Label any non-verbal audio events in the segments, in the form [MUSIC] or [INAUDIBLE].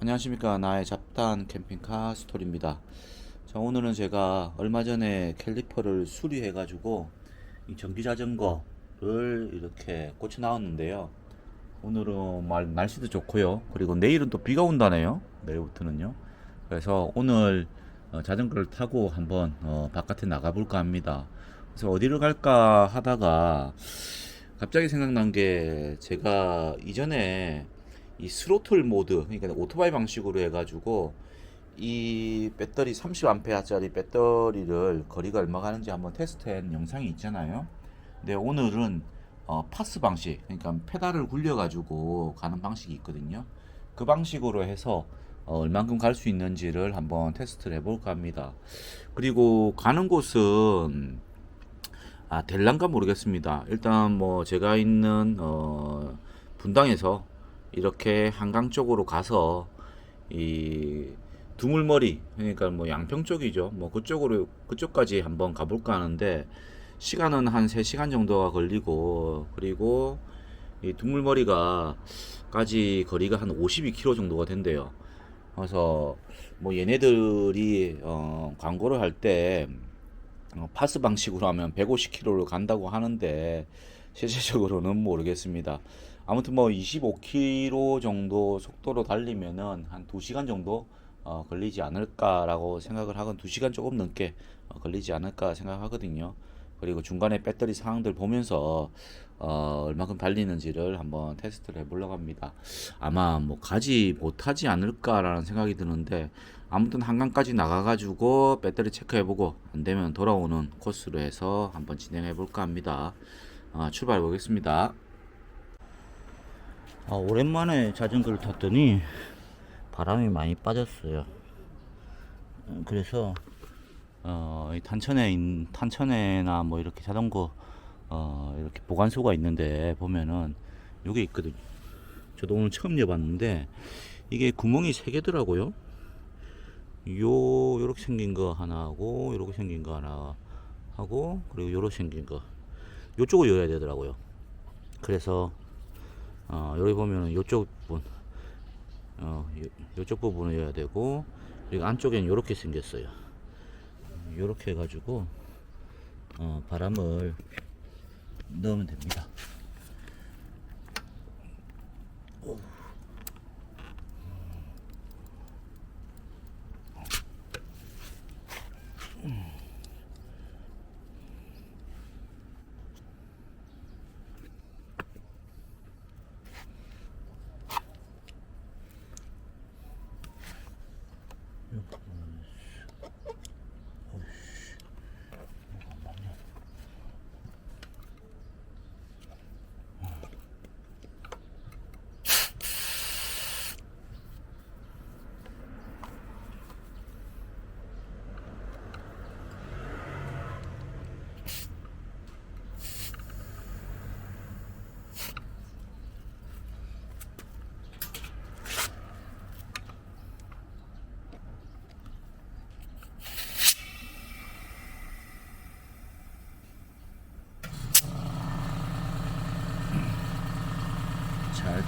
안녕하십니까. 나의 잡다한 캠핑카 스토리입니다. 자 오늘은 제가 얼마 전에 캘리퍼를 수리해 가지고 이 전기 자전거를 이렇게 고쳐 나왔는데요. 오늘은 말, 날씨도 좋고요. 그리고 내일은 또 비가 온다네요. 내일부터는요. 그래서 오늘 어, 자전거를 타고 한번 어, 바깥에 나가볼까 합니다. 그래서 어디를 갈까 하다가 갑자기 생각난 게 제가 이전에 이 스로틀 모드 그러니까 오토바이 방식으로 해가지고 이 배터리 30A짜리 배터리를 거리가 얼마 가는지 한번 테스트한 영상이 있잖아요. 근데 오늘은 어, 파스 방식 그러니까 페달을 굴려가지고 가는 방식이 있거든요. 그 방식으로 해서 어, 얼만큼 갈 수 있는지를 한번 테스트를 해볼까 합니다. 그리고 가는 곳은 아 될란가 모르겠습니다. 일단 뭐 제가 있는 어, 분당에서 이렇게 한강 쪽으로 가서 이 두물머리 그러니까 뭐 양평 쪽이죠. 뭐 그쪽으로 그쪽까지 한번 가볼까 하는데 시간은 한 3시간 정도가 걸리고 그리고 이 두물머리가 까지 거리가 한 52km 정도가 된대요. 그래서 뭐 얘네들이 어 광고를 할때 어, 파스 방식으로 하면 150km를 간다고 하는데 [LAUGHS] 실질적으로는 모르겠습니다. 아무튼 뭐 25km 정도 속도로 달리면은 한 2시간 정도 어, 걸리지 않을까라고 생각을 하건 2시간 조금 넘게 어, 걸리지 않을까 생각하거든요. 그리고 중간에 배터리 상황들 보면서 어, 얼마큼 달리는지를 한번 테스트를 해보려고 합니다. 아마 뭐 가지 못하지 않을까라는 생각이 드는데 아무튼 한강까지 나가가지고 배터리 체크해보고 안 되면 돌아오는 코스로 해서 한번 진행해볼까 합니다. 아, 출발해 보겠습니다. 아, 오랜만에 자전거를 탔더니 바람이 많이 빠졌어요. 음, 그래서 어, 이 탄천에 있- 탄천에나 뭐 이렇게 자전거 어, 이렇게 보관소가 있는데 보면은 요게 있거든요. 저도 오늘 처음 여봤는데 이게 구멍이 세 개더라고요. 요 요렇게 생긴 거 하나 하고 요렇게 생긴 거 하나 하고 그리고 요렇게 생긴 거 요쪽을 열어야 되더라고요. 그래서 어, 여기 보면은 요쪽 부분 어, 요, 요쪽 부분을 열어야 되고 그리고 안쪽에는 요렇게 생겼어요. 요렇게 해가지고 어, 바람을 넣으면 됩니다.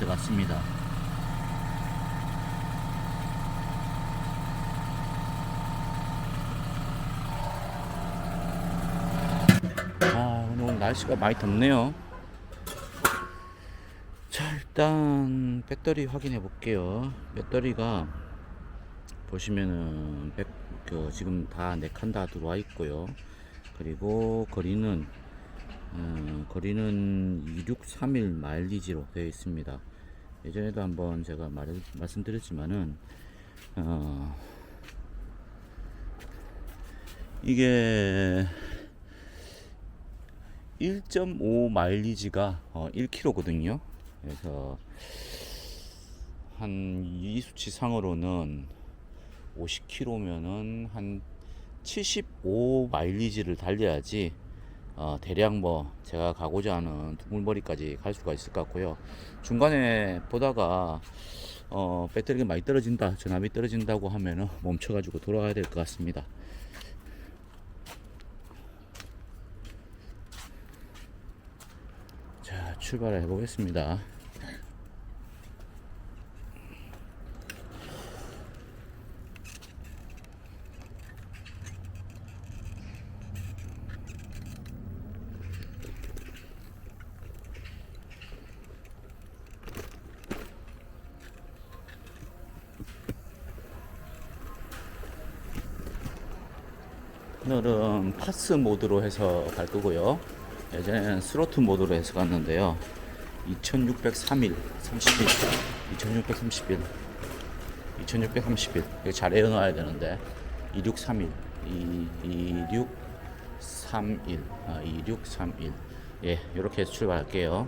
잘 들어갔습니다. 아, 오늘, 날씨가 많이 덥네요. 자, 일단 배터리 확인해 볼게요. 배터리가 보시면은 100, 그 지금 다네칸다 들어와 있고요. 그리고 거리는 어, 거리는 2631 마일리지로 되어 있습니다. 예전에도 한번 제가 말, 말씀드렸지만은 어, 이게 1.5 마일리지가 어, 1km거든요. 그래서 한 이 수치 상으로는 50km면은 한 75 마일리지를 달려야지 어, 대략 뭐 제가 가고자 하는 두물머리까지 갈 수가 있을 것 같고요. 중간에 보다가 어, 배터리가 많이 떨어진다, 전압이 떨어진다고 하면은 멈춰가지고 돌아가야 될 것 같습니다. 자, 출발해 보겠습니다. 오늘은 파스 모드로 해서 갈 거고요. 예전에는 스로트 모드로 해서 갔는데요. 2603일, 30일, 2630일, 2630일. 이거 잘 외워놔야 되는데 2631, 2631, 아, 2631. 예, 이렇게 출발할게요.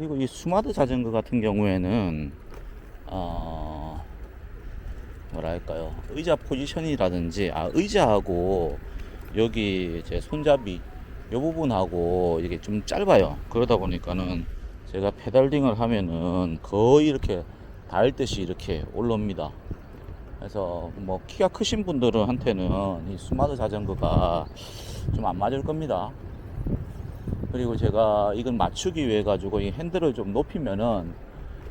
그리고 이 스마트 자전거 같은 경우에는 어 뭐랄까요. 의자 포지션이라든지 아 의자하고 여기 제 손잡이 이 부분하고 이게 좀 짧아요. 그러다 보니까는 제가 페달링을 하면은 거의 이렇게 닿을 듯이 이렇게 올라옵니다. 그래서 뭐 키가 크신 분들한테는 이 스마트 자전거가 좀 안 맞을 겁니다 그리고 제가 이걸 맞추기 위해 가지고 이 핸들을 좀 높이면은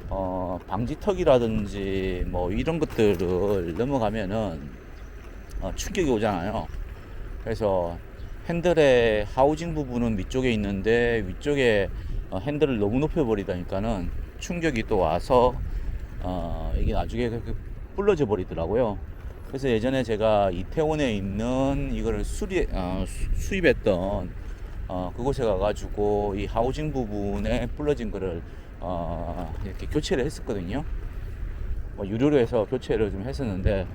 어 방지턱이라든지 뭐 이런 것들을 넘어가면은 어, 충격이 오잖아요. 그래서 핸들의 하우징 부분은 위쪽에 있는데 위쪽에 어, 핸들을 너무 높여 버리다니까는 충격이 또 와서 어 이게 나중에 그렇게 불러져 버리더라고요. 그래서 예전에 제가 이태원에 있는 이거를 수리 어, 수- 수입했던 어, 그곳에 가가지고 이 하우징 부분에 불러진 거를 어, 이렇게 교체를 했었거든요. 뭐 유료로 해서 교체를 좀 했었는데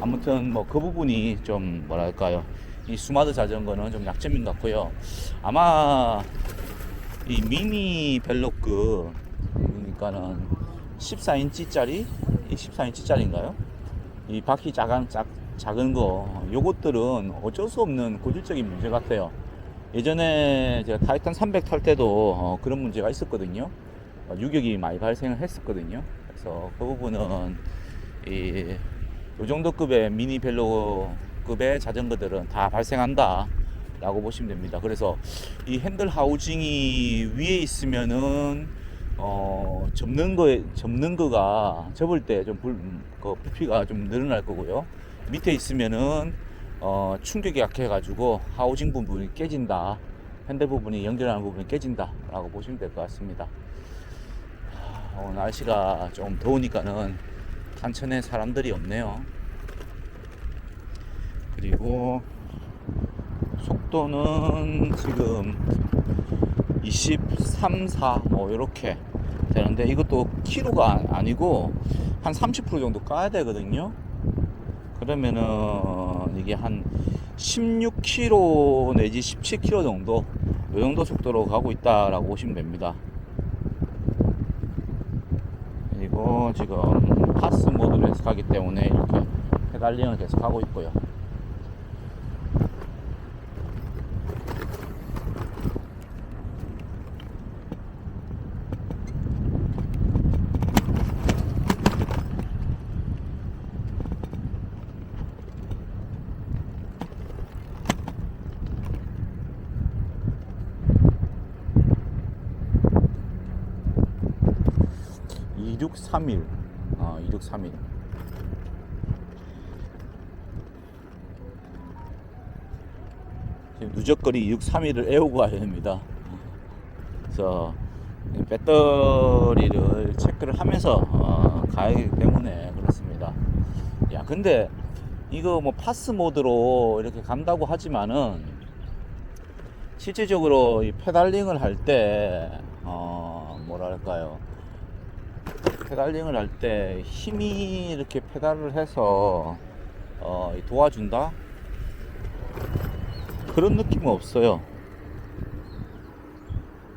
아무튼 뭐 그 부분이 좀 뭐랄까요 이 스마트 자전거는 좀 약점인 것 같고요. 아마 이 미니 벨로크 그러니까는 14인치짜리 이 14인치짜리인가요? 이 바퀴 작은 작, 작은 거 요것들은 어쩔 수 없는 고질적인 문제 같아요. 예전에 제가 타이탄 300 탈 때도 어, 그런 문제가 있었거든요. 어, 유격이 많이 발생을 했었거든요. 그래서 그 부분은 이, 요 정도 급의 미니 벨로 급의 자전거들은 다 발생한다. 라고 보시면 됩니다. 그래서 이 핸들 하우징이 위에 있으면은 어, 접는 거에 접는 거가 접을 때좀 그 부피가 좀 늘어날 거고요. 밑에 있으면은 어, 충격이 약해가지고 하우징 부분이 깨진다. 핸들 부분이 연결하는 부분이 깨진다 라고 보시면 될 것 같습니다. 하, 오늘 날씨가 좀 더우니까는 탄천에 사람들이 없네요. 그리고 속도는 지금 23, 4, 뭐, 이렇게 되는데, 이것도 키로가 아니고, 한 30% 정도 까야 되거든요. 그러면은, 이게 한 16km 내지 17km 정도, 이 정도 속도로 가고 있다라고 보시면 됩니다. 그리고 지금 파스 모드로 해서 가기 때문에 이렇게 페달링을 계속 하고 있고요. 이 2631. 어, 2631. 지금 누적거리 2631을 애우고 가야 됩니다. 그래서 이 배터리를 체크를 하면서 어, 가야 하기 때문에 그렇습니다. 야, 근데 이거 뭐 파스 모드로 이렇게 간다고 하지만은 실제적으로 이 페달링을 할 때, 어, 뭐랄까요. 페달링을 할 때 힘이 이렇게 페달을 해서 어, 도와준다? 그런 느낌은 없어요.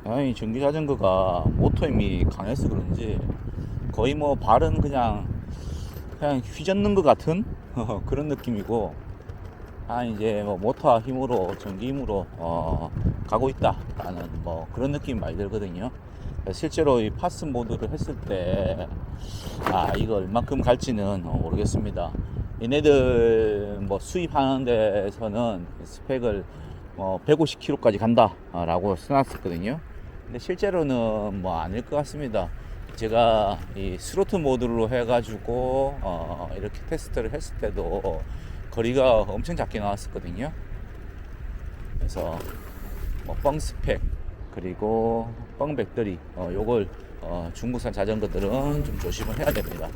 아니, 전기 자전거가 모터 힘이 강해서 그런지 거의 뭐 발은 그냥 그냥 휘젓는 것 같은 [LAUGHS] 그런 느낌이고 아 이제 뭐 모터 힘으로 전기 힘으로 어, 가고 있다라는 뭐 그런 느낌이 많이 들거든요. 실제로 이 파스 모드를 했을 때, 아, 이거 얼만큼 갈지는 어, 모르겠습니다. 얘네들 뭐 수입하는 데서는 스펙을 어, 150km까지 간다라고 써놨었거든요. 근데 실제로는 뭐 아닐 것 같습니다. 제가 이 스로트 모드로 해가지고 어, 이렇게 테스트를 했을 때도 거리가 엄청 작게 나왔었거든요. 그래서 뭐 뻥 스펙 그리고 뻥 배터리 어, 요걸 어, 중국산 자전거들은 좀 조심을 해야 됩니다.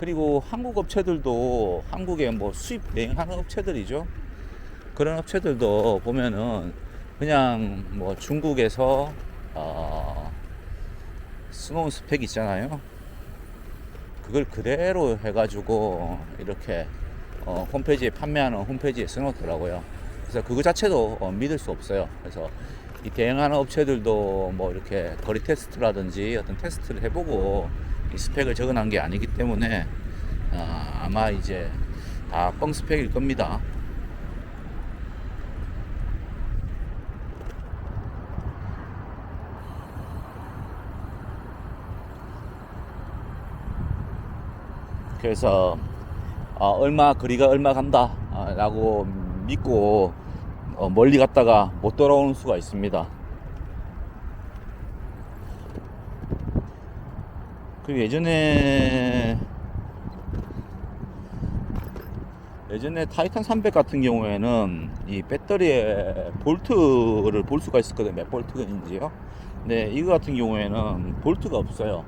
그리고 한국 업체들도 한국에 뭐 수입 대행하는 업체들이죠. 그런 업체들도 보면은 그냥 뭐 중국에서 어, 스노우 스펙 있잖아요. 그걸 그대로 해가지고 이렇게 어, 홈페이지에 판매하는 홈페이지에 써놓더라고요. 그래서 그거 자체도 어, 믿을 수 없어요. 그래서 이 대행하는 업체들도 뭐 이렇게 거리 테스트라든지 어떤 테스트를 해보고 이 스펙을 적어놓은 게 아니기 때문에 아, 아마 이제 다 뻥 스펙일 겁니다. 그래서 어, 얼마 거리가 얼마 간다 아, 라고 믿고 어, 멀리 갔다가 못 돌아오는 수가 있습니다. 그 예전에 예전에 타이탄 300 같은 경우에는 이 배터리에 볼트를 볼 수가 있었거든요. 몇 볼트인지요. 근데 이거 같은 경우에는 볼트가 없어요.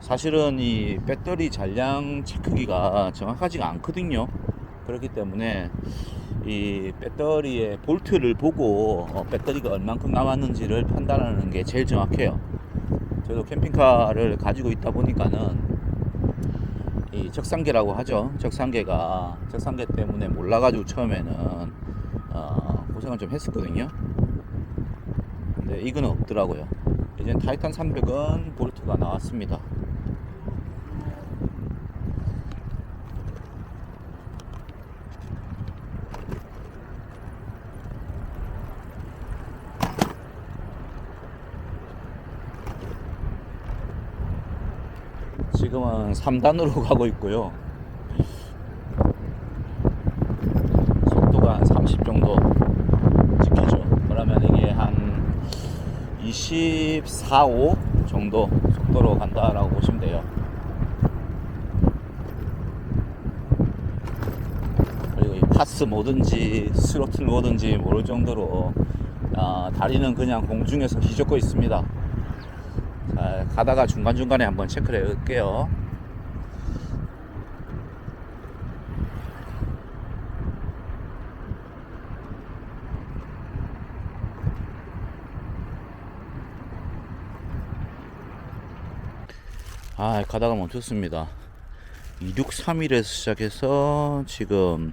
사실은 이 배터리 잔량 체크기가 정확하지가 않거든요. 그렇기 때문에 이 배터리의 볼트를 보고 어, 배터리가 얼만큼 남았는지를 판단하는 게 제일 정확해요. 저도 캠핑카를 가지고 있다 보니까는 이 적상계라고 하죠. 적상계가 적상계 때문에 몰라가지고 처음에는 어, 고생을 좀 했었거든요. 근데 이거는 없더라고요. 이제 타이탄 300은 볼트가 나왔습니다. 지금은 3단으로 [LAUGHS] 가고 있고요. 속도가 한 30 정도 지키죠. 그러면 이게 한 24, 5 정도 속도로 간다라고 보시면 돼요. 그리고 이 파스 뭐든지 스로틀 뭐든지 모를 정도로 아, 다리는 그냥 공중에서 휘젓고 있습니다. 자, 가다가 중간중간에 한번 체크를 해볼게요. 아, 가다가 멈췄습니다. 2631에서 시작해서 지금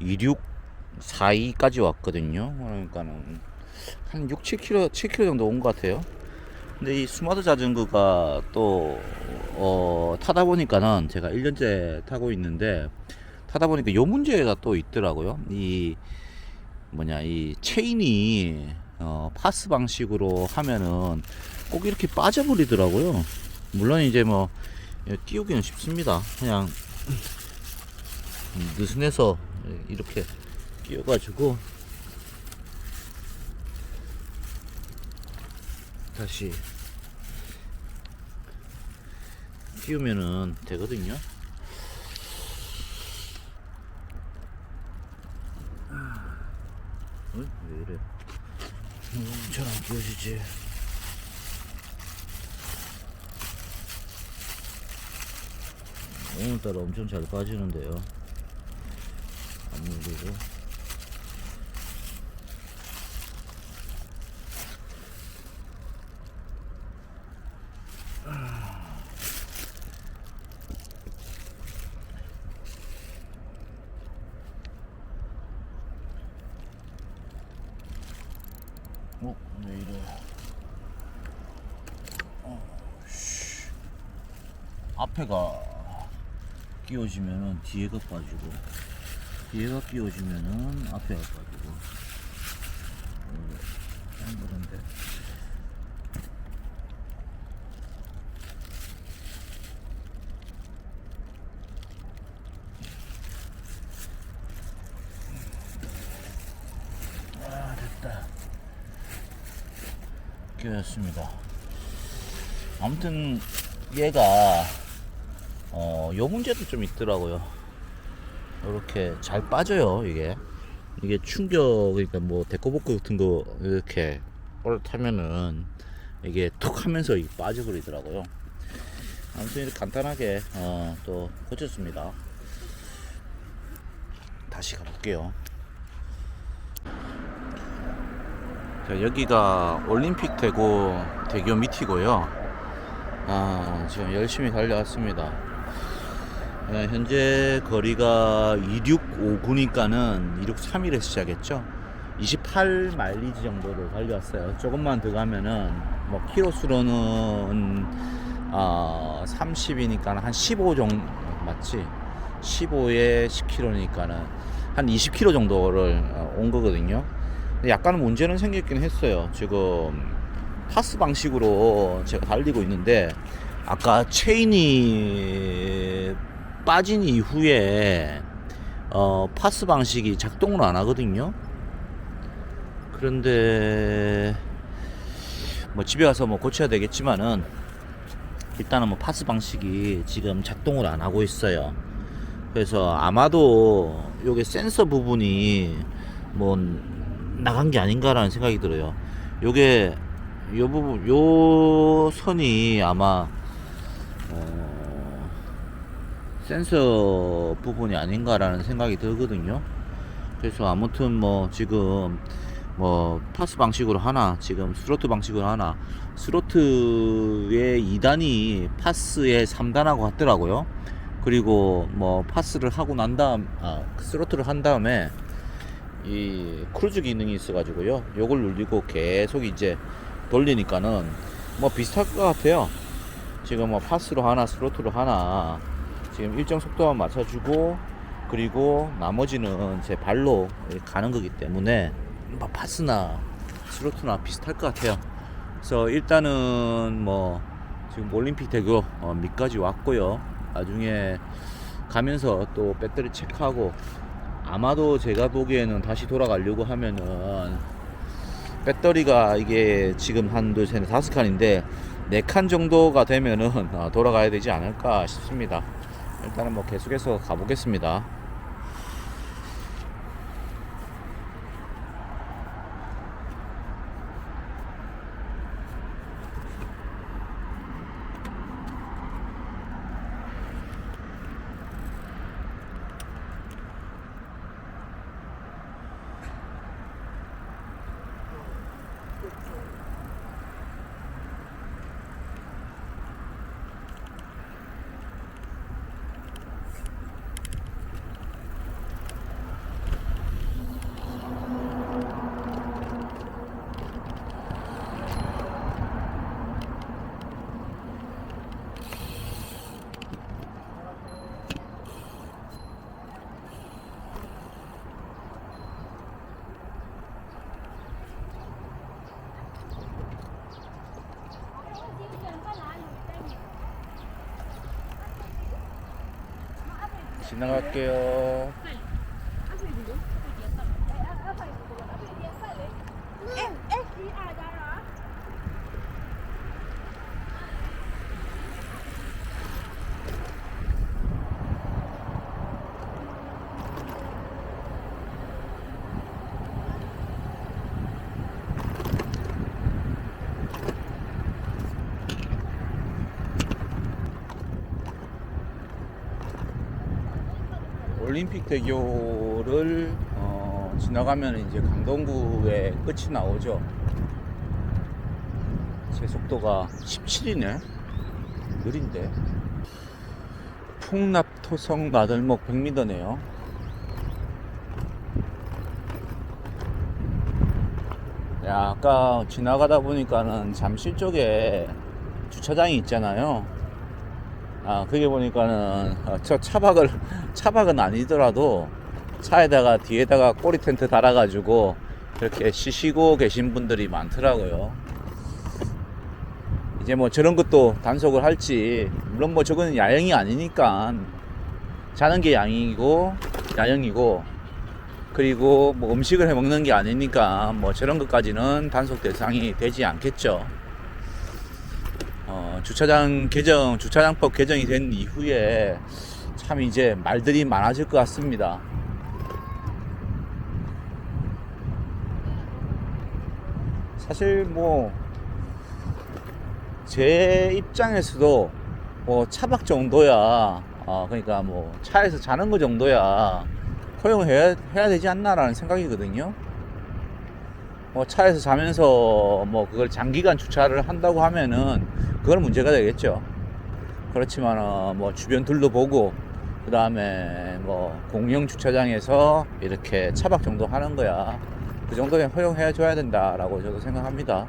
2642까지 왔거든요. 그러니까는 한 6, 7km, 7km 정도 온 것 같아요. 근데 이 스마트 자전거가 또, 어, 타다 보니까는 제가 1년째 타고 있는데, 타다 보니까 요 문제가 또 있더라고요. 이, 뭐냐, 이 체인이, 어, 파스 방식으로 하면은 꼭 이렇게 빠져버리더라고요. 물론 이제 뭐, 띄우기는 쉽습니다. 그냥, 느슨해서 이렇게 끼워가지고, 다시 끼우면은 되거든요. 어? 왜 이래? 잘안 끼워지지. 오늘따라 엄청 잘 빠지는데요. 안 물리고. 어, 왜 이래? 어, 씨. 앞에가 끼워지면은 뒤에가 빠지고, 뒤에가 끼워지면은 앞에가 빠지고. 어, 한 그런데. 아, 됐다. 끼웠습니다. 아무튼 얘가 어, 요 문제도 좀 있더라고요. 이렇게 잘 빠져요 이게. 이게 충격 그러니까 뭐 데코복구 같은 거 이렇게 올타면은 이게 툭 하면서 이 빠져버리더라고요. 아무튼 이렇게 간단하게 어, 또 고쳤습니다. 다시 가볼게요. 자 여기가 올림픽 대고 대교 밑이고요. 아 지금 열심히 달려왔습니다 네, 현재 거리가 2659니까는 263일에 시작했죠. 28 마일리지 정도를 달려왔어요. 조금만 더 가면은 뭐 키로수로는 아 30이니까 한 15 정도 맞지? 15에 10km니까는 한 20km 정도를 어, 온 거거든요. 약간 문제는 생겼긴 했어요. 지금 파스 방식으로 제가 달리고 있는데 아까 체인이 빠진 이후에 어, 파스 방식이 작동을 안 하거든요. 그런데 뭐 집에 가서 뭐 고쳐야 되겠지만은 일단은 뭐 파스 방식이 지금 작동을 안 하고 있어요. 그래서 아마도 요게 센서 부분이 뭐 나간 게 아닌가라는 생각이 들어요. 요게 요 부분 요 선이 아마 어, 센서 부분이 아닌가라는 생각이 들거든요. 그래서 아무튼 뭐 지금 뭐 파스 방식으로 하나 지금 스로트 방식으로 하나 스로트의 2단이 파스의 3단하고 같더라고요. 그리고 뭐 파스를 하고 난 다음 아 스로트를 한 다음에 이 크루즈 기능이 있어 가지고요. 요걸 눌리고 계속 이제 돌리니까는 뭐 비슷할 것 같아요. 지금 뭐 파스로 하나 스로트로 하나 지금 일정 속도만 맞춰주고 그리고 나머지는 제 발로 가는 거기 때문에 뭐 파스나 스로트나 비슷할 것 같아요. 그래서 일단은 뭐 지금 올림픽 대교 어, 밑까지 왔고요. 나중에 가면서 또 배터리 체크하고 아마도 제가 보기에는 다시 돌아가려고 하면은 배터리가 이게 지금 한 둘, 셋, 넷, 다섯 칸인데 네 칸 정도가 되면은 어, 돌아가야 되지 않을까 싶습니다. 일단은 뭐 계속해서 가보겠습니다. 지나갈게요. 올림픽 대교를 어, 지나가면 이제 강동구에 끝이 나오죠. 제 속도가 17이네. 느린데. 풍납토성 나들목 100m네요. 야, 아까 지나가다 보니까는 잠실 쪽에 주차장이 있잖아요. 아, 그게 보니까는 어, 저 차박을 차박은 아니더라도 차에다가 뒤에다가 꼬리 텐트 달아가지고 이렇게 쉬시고 계신 분들이 많더라고요. 이제 뭐 저런 것도 단속을 할지 물론 뭐 저거는 야영이 아니니까 자는 게 양이고 야영이고 그리고 뭐 음식을 해 먹는 게 아니니까 뭐 저런 것까지는 단속 대상이 되지 않겠죠. 어, 주차장 개정, 주차장법 개정이 된 이후에 참 이제 말들이 많아질 것 같습니다. 사실 뭐 제 입장에서도 뭐 차박 정도야 어 그러니까 뭐 차에서 자는 거 정도야 허용해야 해야 되지 않나라는 생각이거든요. 뭐 차에서 자면서 뭐 그걸 장기간 주차를 한다고 하면은 그건 문제가 되겠죠. 그렇지만 어, 뭐 주변 둘도 보고 그 다음에 뭐 공영 주차장에서 이렇게 차박 정도 하는 거야. 그 정도는 허용해 줘야 된다라고 저도 생각합니다.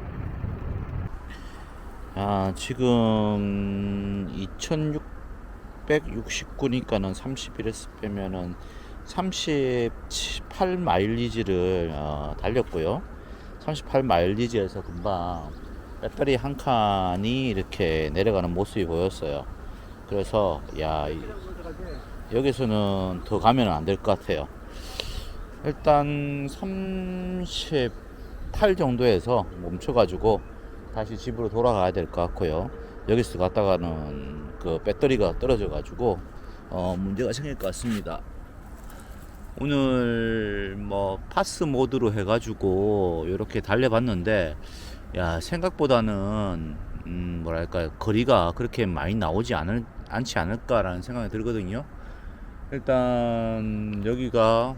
아, 지금 2669니까는 31에서 빼면은 38 마일리지를 어, 달렸고요. 38 마일리지에서 금방 배터리 한 칸이 이렇게 내려가는 모습이 보였어요. 그래서 야 이- 여기서는 더 가면 안 될 것 같아요. 일단 38 정도에서 멈춰가지고 다시 집으로 돌아가야 될 것 같고요. 여기서 갔다가는 그 배터리가 떨어져가지고 어, 문제가 생길 것 같습니다. 오늘 뭐 파스 모드로 해가지고 이렇게 달려봤는데 야 생각보다는 음 뭐랄까요 거리가 그렇게 많이 나오지 않을 않지 않을까라는 생각이 들거든요. 일단 여기가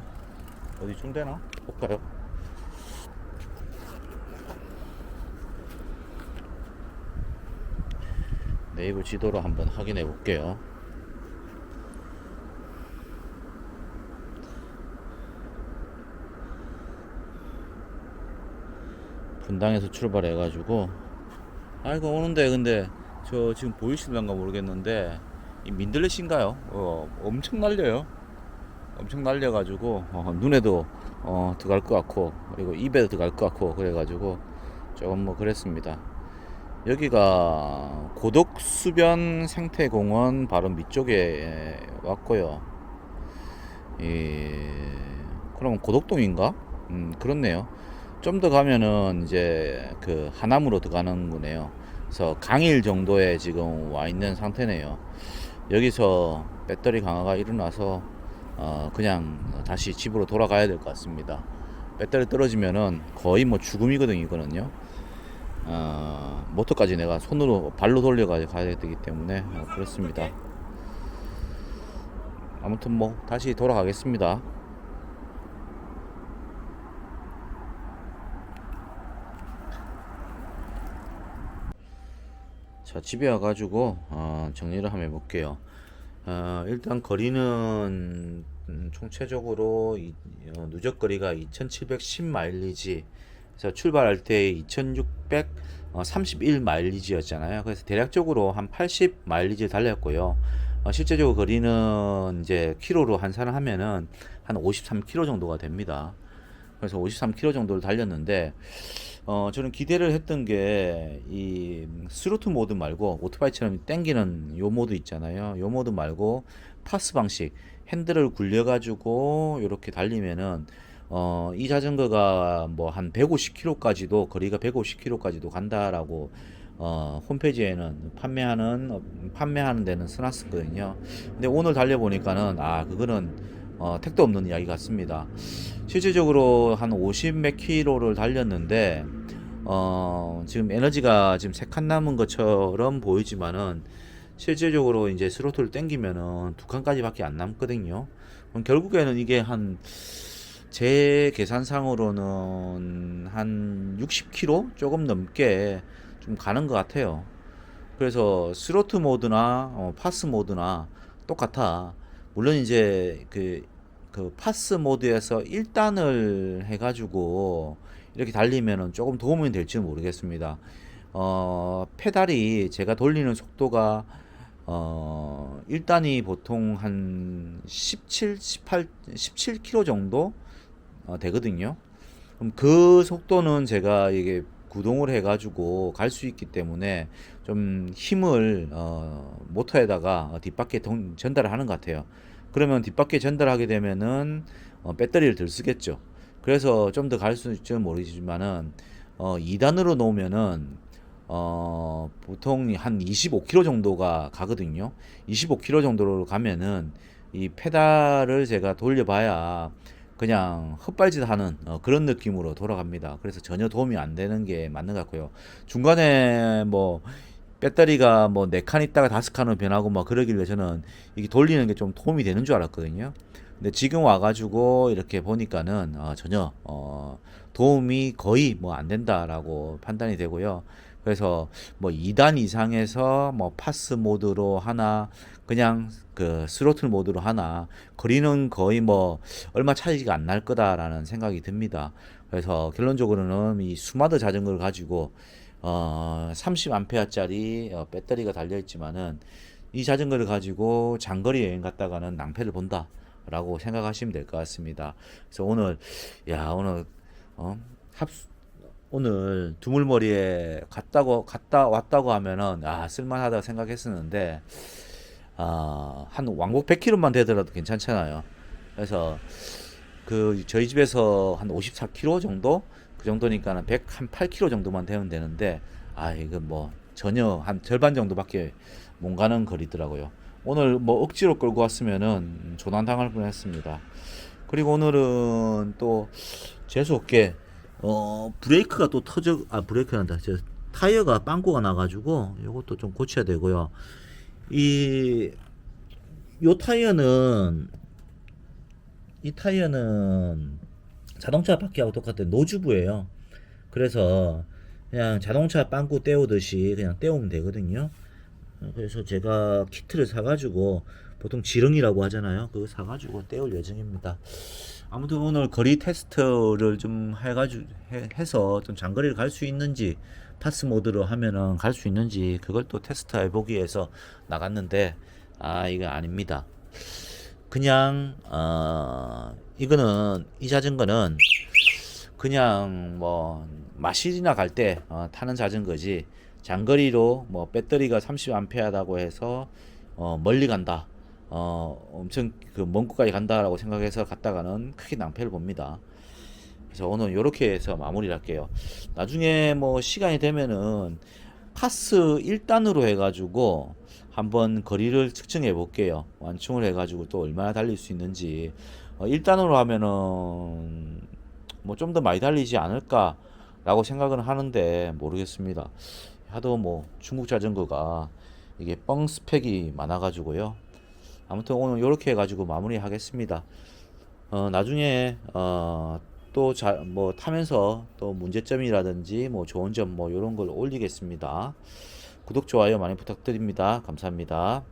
어디쯤 되나 볼까요? 네이버 지도로 한번 확인해 볼게요. 분당에서 출발해가지고 아이고 오는데 근데 저 지금 보이실런가 모르겠는데 이 민들레시인가요? 어, 엄청 날려요. 엄청 날려가지고 어, 눈에도 어, 들어갈 것 같고 그리고 입에도 들어갈 것 같고 그래가지고 조금 뭐 그랬습니다. 여기가 고덕수변 생태공원 바로 밑쪽에 왔고요. 이 그럼 고덕동인가? 음 그렇네요. 좀 더 가면은 이제 그 하남으로 들어가는 거네요. 그래서 강일 정도에 지금 와 있는 상태네요. 여기서 배터리 강화가 일어나서 어 그냥 다시 집으로 돌아가야 될 것 같습니다. 배터리 떨어지면은 거의 뭐 죽음이거든요, 이거는요. 어, 모터까지 내가 손으로 발로 돌려가지고 가야 되기 때문에 어, 그렇습니다. 아무튼 뭐 다시 돌아가겠습니다. 자 집에 와가지고 어, 정리를 한번 해볼게요. 어, 일단 거리는 음, 총체적으로 이, 어, 누적 거리가 2,710 마일리지. 그래서 출발할 때 2,631 마일리지였잖아요. 그래서 대략적으로 한 80 마일리지 달렸고요. 어, 실제적으로 거리는 이제 키로로 환산을 하면은 한 53km 정도가 됩니다. 그래서 53km 정도를 달렸는데 어 저는 기대를 했던 게 이 스로트 모드 말고 오토바이처럼 땡기는 요 모드 있잖아요. 요 모드 말고 파스 방식 핸들을 굴려 가지고 이렇게 달리면은 어 이 자전거가 뭐 한 150km까지도 거리가 150km까지도 간다라고 어 홈페이지에는 판매하는 어, 판매하는 데는 써놨었거든요. 근데 오늘 달려 보니까는 아 그거는 어 택도 없는 이야기 같습니다. 실질적으로 한 50몇 킬로를 달렸는데 어 지금 에너지가 지금 세 칸 남은 것처럼 보이지만은 실질적으로 이제 스로틀을 땡기면은 두 칸까지밖에 안 남거든요. 그럼 결국에는 이게 한 제 계산상으로는 한 60km 조금 넘게 좀 가는 것 같아요. 그래서 스로트 모드나 어, 파스 모드나 똑같아. 물론 이제 그, 그 파스 모드에서 1단을 해가지고 이렇게 달리면은 조금 도움이 될지 모르겠습니다. 어, 페달이 제가 돌리는 속도가 어, 1단이 보통 한 17, 18, 17km 정도 어, 되거든요. 그럼 그 속도는 제가 이게 구동을 해가지고 갈 수 있기 때문에 좀 힘을 어, 모터에다가 어, 뒷바퀴에 동- 전달을 하는 것 같아요. 그러면 뒷바퀴에 전달하게 되면은 어, 배터리를 덜 쓰겠죠. 그래서 좀 더 갈 수 있을지 모르지만은 어, 2단으로 놓으면은 어, 보통 한 25km 정도가 가거든요. 25km 정도로 가면은 이 페달을 제가 돌려봐야 그냥 헛발질 하는 어, 그런 느낌으로 돌아갑니다. 그래서 전혀 도움이 안 되는 게 맞는 것 같고요. 중간에 뭐 배터리가 뭐 네 칸 있다가 다섯 칸으로 변하고 막 그러길래 저는 이게 돌리는 게 좀 도움이 되는 줄 알았거든요. 근데 지금 와가지고 이렇게 보니까는 어, 전혀 어, 도움이 거의 뭐 안 된다라고 판단이 되고요. 그래서 뭐 2단 이상에서 뭐 파스 모드로 하나 그냥 그 스로틀 모드로 하나 거리는 거의 뭐 얼마 차이가 안 날 거다라는 생각이 듭니다. 그래서 결론적으로는 이 스마트 자전거를 가지고 어 30암페어짜리 어, 배터리가 달려 있지만은 이 자전거를 가지고 장거리 여행 갔다가는 낭패를 본다라고 생각하시면 될 것 같습니다. 그래서 오늘 야 오늘 어합 오늘 두물머리에 갔다고 갔다 왔다고 하면은 아 쓸만하다 생각했었는데 아 한 왕복 100km만 되더라도 괜찮잖아요. 그래서 그 저희 집에서 한 54km 정도 그 정도니까는 100한 8km 정도만 되면 되는데 아 이거 뭐 전혀 한 절반 정도밖에 못 가는 거리더라고요. 오늘 뭐 억지로 끌고 왔으면은 조난 당할 뻔했습니다. 그리고 오늘은 또 재수 없게 어 브레이크가 또 터져 아 브레이크 난다. 저 타이어가 빵꾸가 나가지고 이것도 좀 고쳐야 되고요. 이 요 타이어는 이 타이어는 자동차 바퀴하고 똑같아 노즈부예요. 그래서 그냥 자동차 빵꾸 떼우듯이 그냥 떼우면 되거든요. 어, 그래서 제가 키트를 사가지고 보통 지렁이라고 하잖아요. 그거 사가지고 떼울 예정입니다. 아무튼 오늘 거리 테스트를 좀 해가지고 해, 해서 좀 장거리를 갈 수 있는지 파스 모드로 하면은 갈 수 있는지 그걸 또 테스트 해 보기 위해서 나갔는데 아 이거 아닙니다. 그냥 어 이거는 이 자전거는 그냥 뭐 마실이나 갈때 어, 타는 자전거지 장거리로 뭐 배터리가 30암페어다고 해서 어, 멀리 간다 어, 엄청 그 먼 곳까지 간다라고 생각해서 갔다가는 크게 낭패를 봅니다. 그래서 오늘 이렇게 해서 마무리를 할게요. 나중에 뭐 시간이 되면은 파스 1단으로 해가지고 한번 거리를 측정해 볼게요. 완충을 해가지고 또 얼마나 달릴 수 있는지. 어, 1단으로 하면은 뭐 좀 더 많이 달리지 않을까라고 생각은 하는데 모르겠습니다. 하도 뭐 중국 자전거가 이게 뻥 스펙이 많아가지고요. 아무튼 오늘 이렇게 해가지고 마무리하겠습니다. 어, 나중에 어, 또 잘 뭐 타면서 또 문제점이라든지 뭐 좋은 점 뭐 이런 걸 올리겠습니다. 구독 좋아요 많이 부탁드립니다. 감사합니다.